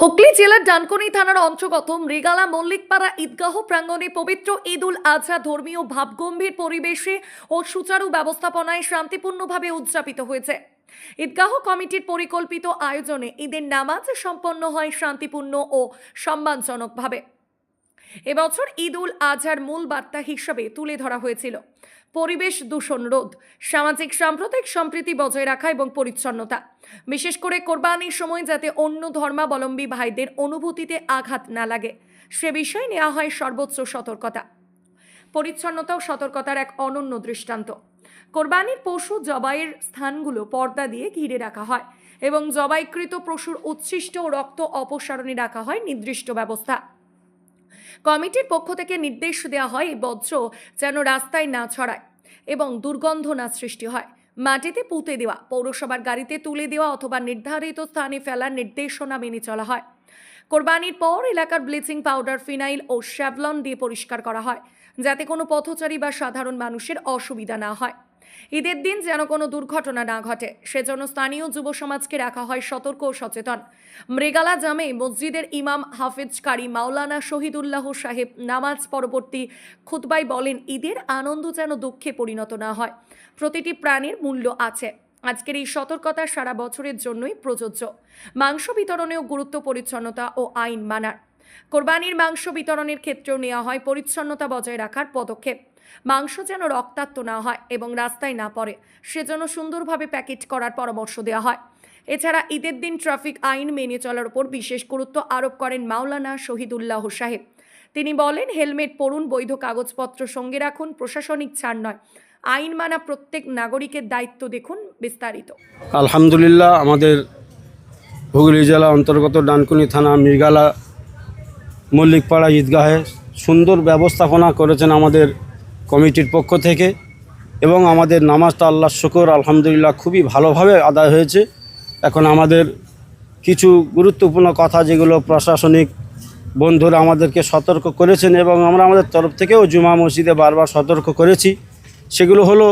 হুগলি জেলার ডানকনি থানার অন্তর্গত মৃগালা মল্লিকপাড়া ঈদগাহ প্রাঙ্গণে পবিত্র ঈদ উল আজহা ধর্মীয় ভাবগম্ভীর পরিবেশে ও সুচারু ব্যবস্থাপনায় শান্তিপূর্ণভাবে উদযাপিত হয়েছে। ঈদগাহ কমিটির পরিকল্পিত আয়োজনে ঈদের নামাজ সম্পন্ন হয় শান্তিপূর্ণ ও সম্মানজনকভাবে। এবছর ঈদ উল আজহার মূল বার্তা হিসাবে তুলে ধরা হয়েছিল। পরিবেশ দূষণ রোধ, সামাজিক সাম্প্রদায়িক সম্প্রীতি বজায় রাখা এবং পরিচ্ছন্নতা। বিশেষ করে কোরবানির সময় যাতে অন্য ধর্মাবলম্বী ভাইদের অনুভূতিতে আঘাত না লাগে, সে বিষয়ে নেওয়া হয় সর্বোচ্চ সতর্কতা। পরিচ্ছন্নতা ও সতর্কতার এক অনন্য দৃষ্টান্ত। কোরবানির পশু জবাইয়ের স্থানগুলো পর্দা দিয়ে ঘিরে রাখা হয় এবং জবাইকৃত পশুর উচ্ছিষ্ট ও রক্ত অপসারণে রাখা হয় নির্দিষ্ট ব্যবস্থা। কমিটির পক্ষ থেকে নির্দেশ দেওয়া হয় এই বজ্র যেন রাস্তায় না ছড়ায় এবং দুর্গন্ধ না সৃষ্টি হয়। মাটিতে পুঁতে দেওয়া, পৌরসভার গাড়িতে তুলে দেওয়া অথবা নির্ধারিত স্থানে ফেলার নির্দেশনা মেনে চলা হয়। কোরবানির পর এলাকার ব্লিচিং পাউডার, ফিনাইল ও শ্যাভলন দিয়ে পরিষ্কার করা হয়, যাতে কোনো পথচারী বা সাধারণ মানুষের অসুবিধা না হয়। ঈদের দিন যেন কোনো দুর্ঘটনা না ঘটে, সেজন্য স্থানীয় যুব সমাজকে রাখা হয় সতর্ক ও সচেতন। মৃগালা জামে মসজিদের ইমাম হাফেজ কারি মাওলানা শহীদুল্লাহ সাহেব নামাজ পরবর্তী খুতবাই বলেন, ঈদের আনন্দ যেন দুঃখে পরিণত না হয়। প্রতিটি প্রাণীর মূল্য আছে। আজকের এই সতর্কতা সারা বছরের জন্যই প্রযোজ্য। মাংস বিতরণেও গুরুত্ব পরিচ্ছন্নতা ও আইন মানার। কোরবানির মাংস বিতরণের ক্ষেত্রেও নেওয়া হয় পরিচ্ছন্নতা বজায় রাখার পদক্ষেপ। মাংস যেন রক্তাক্ত না হয় এবং রাস্তায় না পড়ে, সেজন্য সুন্দরভাবে প্যাকেট করার পরামর্শ দেওয়া হয়। এছাড়া ঈদের দিন ট্রাফিক আইন মেনে চলার উপর বিশেষ গুরুত্ব আরোপ করেন মাওলানা শহীদুল্লাহ সাহেব তিনি বলেন, হেলমেট পরুন, বৈধ কাগজপত্র সঙ্গে রাখুন, প্রশাসনিক ছাড় নয়। আইন মানা প্রত্যেক নাগরিকের দায়িত্ব দেখুন বিস্তারিত। আলহামদুলিল্লাহ, আমাদের হুগলি জেলা অন্তর্গত ডানকুনি থানা মৃগালা মল্লিকপাড়া ঈদগাহে সুন্দর ব্যবস্থাপনা করেছেন আমাদের কমিটির পক্ষ থেকে এবং আমাদের নামাজটা আল্লাহ শুকর, আলহামদুলিল্লাহ খুবই ভালোভাবে আদায় হয়েছে। এখন আমাদের কিছু গুরুত্বপূর্ণ কথা যেগুলো প্রশাসনিক বন্ধুরা আমাদেরকে সতর্ক করেছেন এবং আমরা আমাদের তরফ থেকেও জুমা মসজিদে বারবার সতর্ক করেছি। সেগুলো হলো,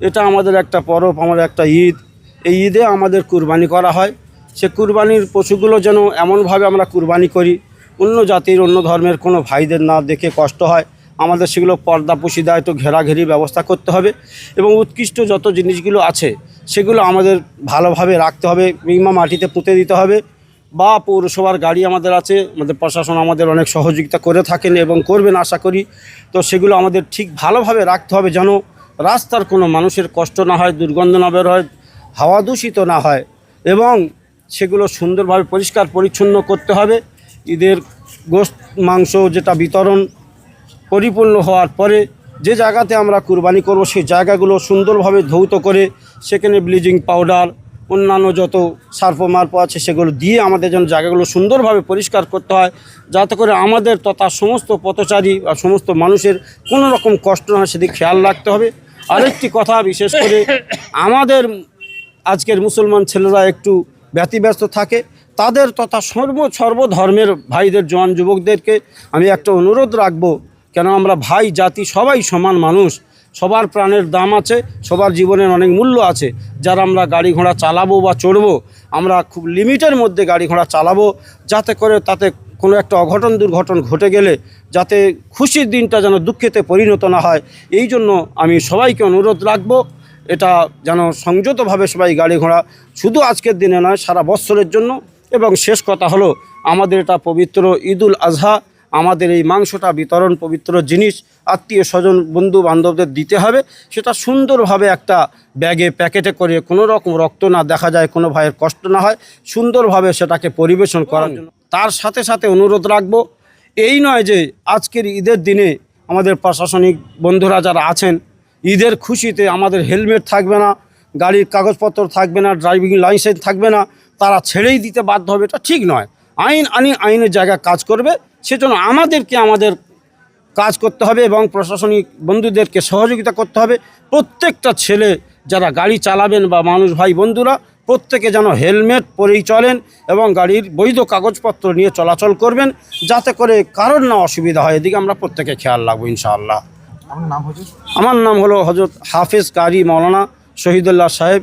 এটা আমাদের একটা পরব, আমাদের একটা ঈদ। এই ঈদে আমাদের কুরবানি করা হয়। সে কুরবানির পশুগুলো যেন এমনভাবে আমরা কুরবানি করি অন্য জাতির, অন্য ধর্মের কোনো ভাইদের না দেখে কষ্ট হয়। আমাদের সেগুলো পর্দা পুশিদা একটু ঘেরাঘেরি ব্যবস্থা করতে হবে এবং উৎকৃষ্ট যত জিনিসগুলো আছে, সেগুলো আমাদের ভালোভাবে রাখতে হবে মিনিমাম মাটিতে পুঁতে দিতে হবে বা পৌরসভার গাড়ি আমাদের আছে, আমাদের প্রশাসন আমাদের অনেক সহযোগিতা করে থাকেন এবং করবেন আশা করি। তো সেগুলো আমাদের ঠিক ভালোভাবে রাখতে হবে যেন রাস্তার কোনো মানুষের কষ্ট না হয়, দুর্গন্ধ না বের হয়, হাওয়া দূষিত না হয় এবং সেগুলো সুন্দরভাবে পরিষ্কার পরিচ্ছন্ন করতে হবে। ঈদের গোস্ত মাংস যেটা বিতরণ পরিপূর্ণ হওয়ার পরে যে জায়গাতে আমরা কুরবানি করব, সেই জায়গাগুলো সুন্দরভাবে ধৌত করে সেখানে ব্লিচিং পাউডার, অন্যান্য যত সার্প মার্প আছে সেগুলো দিয়ে আমাদের যেন জায়গাগুলো সুন্দরভাবে পরিষ্কার করতে হয়, যাতে করে আমাদের তথা সমস্ত পথচারী বা সমস্ত মানুষের কোনো রকম কষ্ট না হয়, সেদিকে খেয়াল রাখতে হবে। আরেকটি কথা বিশেষ করে, আমাদের আজকের মুসলমান ছেলেরা একটু ব্যতিব্যস্ত থাকে। তাদের তথা সর্ব সর্বধর্মের ভাইদের জওয়ান যুবকদেরকে আমি একটা অনুরোধ রাখব, কেন আমরা ভাই, জাতি সবাই সমান মানুষ, সবার প্রাণের দাম আছে, সবার জীবনের অনেক মূল্য আছে, যারা আমরা গাড়ি ঘোড়া চালাবো বা চড়বো, আমরা খুব লিমিটের মধ্যে গাড়ি ঘোড়া চালাবো, যাতে করে তাতে কোনো একটা অঘটন দুর্ঘটন ঘটে গেলে, যাতে খুশির দিনটা যেন দুঃখেতে পরিণত না হয়, এই জন্য আমি সবাইকে অনুরোধ রাখব, এটা যেন সংযতভাবে সবাই গাড়ি ঘোড়া, শুধু আজকের দিনে নয়, সারা বৎসরের জন্য এবং শেষ কথা হলো, আমাদের এটা পবিত্র ঈদুল আজহা, আমাদের এই মাংসটা বিতরণ পবিত্র জিনিস আত্মীয় স্বজন বন্ধু বান্ধবদের দিতে হবে। সেটা সুন্দরভাবে একটা ব্যাগে প্যাকেটে করে কোনো রকম রক্ত না দেখা যায়, কোনো ভাইয়ের কষ্ট না হয়, সুন্দরভাবে সেটাকে পরিবেশন করার জন্য। তার সাথে সাথে অনুরোধ রাখব, এই নয় যে আজকের ঈদের দিনে আমাদের প্রশাসনিক বন্ধুরা যারা আছেন, ঈদের খুশিতে আমাদের হেলমেট থাকবে না, গাড়ির কাগজপত্র থাকবে না, ড্রাইভিং লাইসেন্স থাকবে না তারা ছেড়েই দিতে বাধ্য হবে এটা ঠিক নয়। আইন আনি আইনের জায়গায় কাজ করবে সেজন্য আমাদেরকে আমাদের কাজ করতে হবে এবং প্রশাসনিক বন্ধুদেরকে সহযোগিতা করতে হবে। প্রত্যেকটা ছেলে যারা গাড়ি চালাবেন বা মানুষ ভাই বন্ধুরা প্রত্যেকে যেন হেলমেট পরেই চলেন এবং গাড়ির বৈধ কাগজপত্র নিয়ে চলাচল করবেন যাতে করে কারোর না অসুবিধা হয়। এদিকে আমরা প্রত্যেকে খেয়াল রাখব ইনশাআল্লাহ। আমার নাম হলো হজরত হাফেজ কারি মৌলানা শহীদুল্লাহ সাহেব।